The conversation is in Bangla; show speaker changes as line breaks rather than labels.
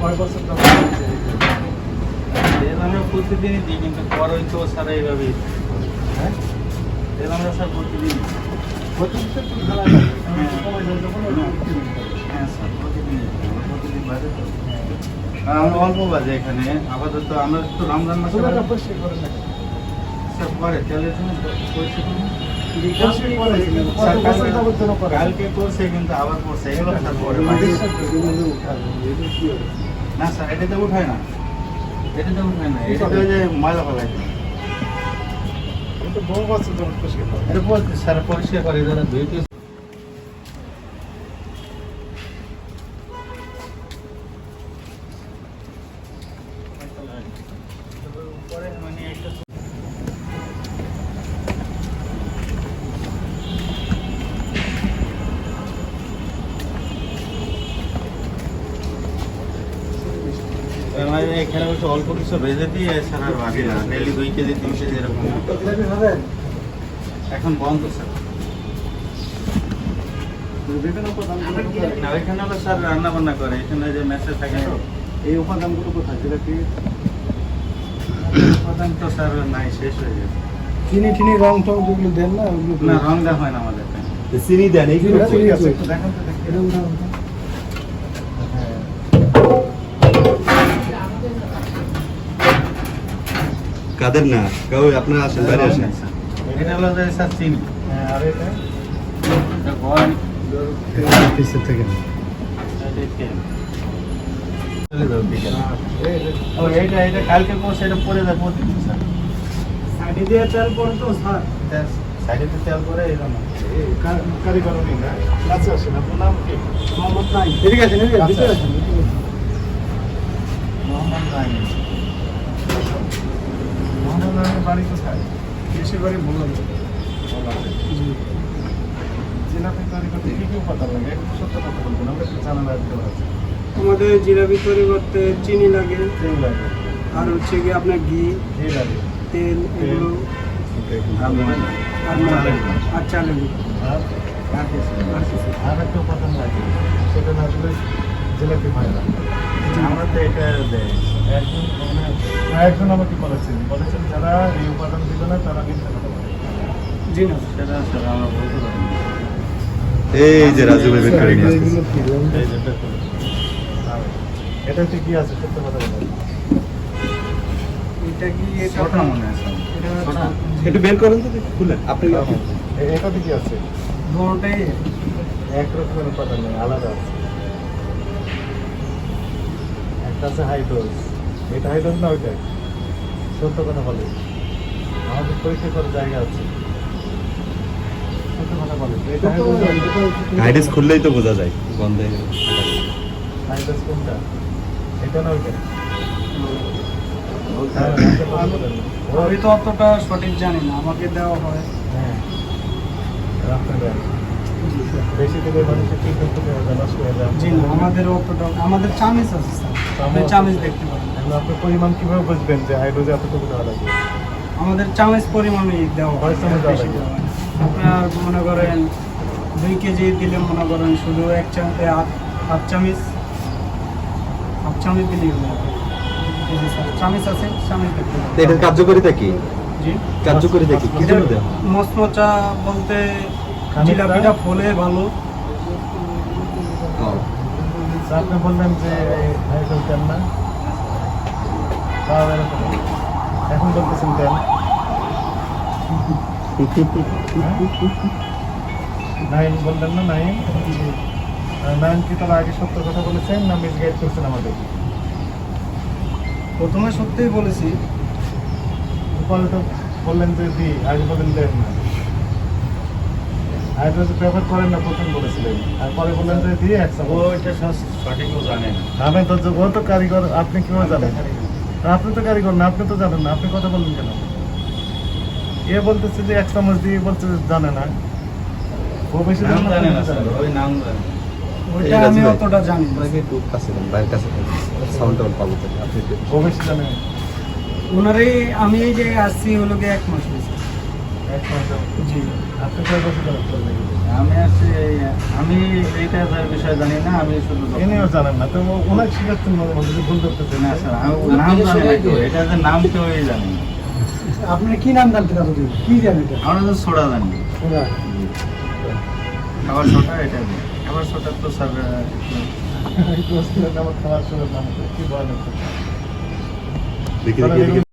কয় বছর
আমরা প্রতিদিনই দিই কিন্তু পরই তো স্যার এইভাবে
হ্যাঁ?
আমরা স্যার প্রতিদিন।
প্রতিদিন করে।
হ্যাঁ স্যার প্রতিদিন প্রতিদিন বাজে আর আমরা অল্প বাজে এখানে আপাতত আমরা তো রমজান মাসে
করে।
স্যার পরে তেলের জন্য পরিষ্কার কালকে- করছে কিন্তু আবার করছে। এগুলো পরে? না স্যার এটাতে উঠায় না। এটাতে উঠায় না। এটাতে যে ময়লা ফেলাই
এটা বহু বছর
স্যার পরিষ্কার করে দুই ধুইতে এখানে বসে অল্প কিছু ভেজে দিয়ে স্যার আর না ডেলি দুই কেজি তিন কেজি এরকম। এখন বন্ধ স্যার।
বিভিন্ন উপাদানগুলো কোথায়?
না ওইখানে হলো স্যার রান্না বান্না করে এখানে যে মেসে থাকে তো।
এই উপাদানগুলো কোথায়? জিলাপি
উপাদান তো স্যার নাই শেষ হয়ে গেছে।
চিনি টিনি রং টং যেগুলো দেন না ওগুলো
না রং দেওয়া হয় না আমাদের।
চিনি দেন এইগুলো
চিনি
আছে
আছে তো দেখি এরকম দাম হ্যাঁ
কাদের না কেউ আপনারা আসেন বাইরে আসেন
নেই, স্যার। এটা হলো যে স্যার চিনি
আর এটা
এটা
থেকে
এটা তেল। চলে যাবে বিকেলে। ও, এইটা এইটা কালকে করছে এটা পরে যায় প্রতিদিন স্যার
সাইডে দিয়ে তেল পড়ে তো স্যার
সাইডে তো তেল করে এরকম
কারিগর না কাছে আসেন আপনার নাম কি মোহাম্মদ নাই এদিকে আছেন এদিকে
আচ্ছা। নাইম।
বাড়ি কোথায়? দেশের বাড়ি বললাম জি জিলাপি তৈরি করতে কি কি উপাদান লাগে? একটু সত্য কথা বলবেন আমরা একটু জানা লাগতে পারছি
আমাদের জিলাপি তৈরি করতে চিনি লাগে
তেল লাগে।
আর হচ্ছে কি আপনার ঘি
ঘি লাগে।
তেল এগুলো
আর
চালের গুঁড়ো।
আর
আর আর? কিছু না।
আর একটা উপাদান লাগে সেটা আসলে জিলাপি হয় না।
আমরা তো এটা দেয়।
একজন একজন আমাকে বলেছেন বলেছেন যারা এই উপাদান দিবে না তারা মিথ্যা কথা বলে
জি না
সেটা স্যার আমরা বলতে পারি
এই যে রাজু ভাই বের করে নিয়ে আসতেছে।
এই যে দেখুন। আর এটাতে কি আছে সত্য কথা বলেন
এটা কি এটা
মনে হয় স্যার।
এটা
ছোটা?
একটু বের করেন তো খুলে আপনি
এ- এটাতে কি আছে
বড়টাই
এক রকমের উপাদান নেই আলাদা আছে একটা আছে হাইড্রোজ এটা হাইড্রোজ না ওইটা সত্য কথা বলে। আমাদের পরীক্ষা করার জায়গা আছে। সত্য কথা বলে। এটা
গাইডেন্স খুললেই তো বোঝা যায়
হাইড্রোজ কোনটা? এটা না ওইটা? হ্যাঁ,
আমি তো অতটা সঠিক জানি না। আমাকে দেওয়া হয়।
হ্যাঁ। বেশি মানুষের করতে হবে নষ্ট হয়ে
জি না আমাদের অতটা আমাদের চামিচ আছে স্যার। চামিচ দেখতে পারেন।
আপনার পরিমাণ কীভাবে বুঝবেন যে হাইড্রোজে এতটুকু দেওয়া লাগবে?
আমাদের চামিচ পরিমাণে দেওয়া হয়। আপনার মনে করেন দুই কেজি দিলে মনে করেন শুধু এক চামচ হাফ চামিচ হাফ চামিচ দিলেই যাবে এই যে স্যার, চামিচ আছে চামিচ দেখতে
এটার কার্যকারিতা কি?
জি।
কার্যকারিতা কি? কি জন্য দেওয়া?
মচমচা বলতে জিলাপিটা ফলে ভালো।
আপনি বললেন যে হাইড্রোজ দেন না। তাও এরকম। এখন বলতেছেন দেন নাইন বললেন না নাইন নাইন কি তার আগে সত্য কথা বলেছেন না মিসগাইড করছেন আমাদের
প্রথমে সত্যিই বলেছি
পরে তো বললেন যে দি আগে বললেন দেন না। হাইড্রোজ ব্যবহার করেন না প্রথম বলেছিলেন। আর পরে বললেন যে দিয়ে এক
ও এটা স্যার সঠিক ও
আমি তো ও তো কারিগর আপনি কীভাবে জানেন? আপনি তো কারিগর না আপনি তো জানেন না আপনি কথা বলেন কেন? এ বলতেছে যে এক চামচ দিয়ে বলছে জানে না। ও বেশি জানে না
ওই নাম জানে।
ওইটা আমি অতটা জানি না।
একটু কাছে দেন, বাইরের কাছে সাউন্ডটা পাবো আপনি
ও বেশি জানে না।
ওনারই আমি এই যে আসছি হলো গিয়ে এক মাস হয়েছে।
আমি আসছি আমি এইটা তার বিষয়ে জানি না আমি শুধু
ইনিও জানেন না তো ওনাকে শিখাচ্ছেন মনে মধ্যে ভুল করতেছেন।
না স্যার নাম জানি না কেউ এটা যে নাম কেউই জানি না।
আপনি কি নাম জানতে পারবেন কি জানেন
আমরা তো ছোড়া জানি। খাবার ছোটা এটা খাবার ছোটা তো স্যার
খাবার নাম কি বলেন
দেখি দেখি দেখি।